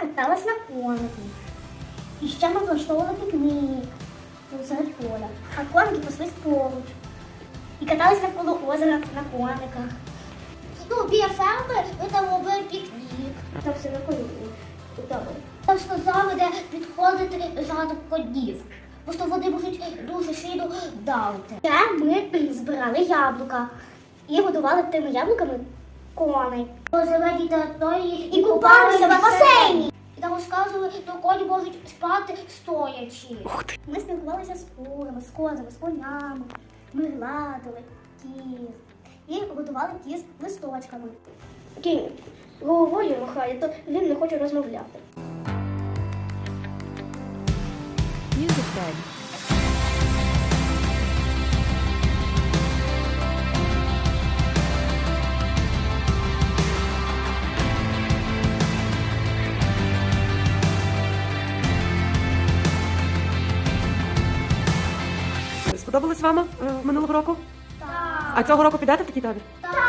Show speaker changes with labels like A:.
A: каталась на конику. І ще ми влаштовували пікнік серед поля. А коники паслись поруч. І катались навколо озера на кониках. Ну, біля ферми ми там робили пікнік. Там все на колі. Там сказали, де підходити згадок кодів. Просто вони можуть дуже сильно давити. Ще ми збирали яблука і годували тими яблуками коней. Зелені території і купалися в розказували, коні можуть спати стоячи. Ми спілкувалися з курами, з козами, з конями. Ми гладили кіз і готували кіз листочками. Кінь головою махає, то він не хоче розмовляти.
B: Music Bed.
C: Сподобалось вам е, минулого року?
A: Так.
C: А цього року підете в такий табір?
A: Так.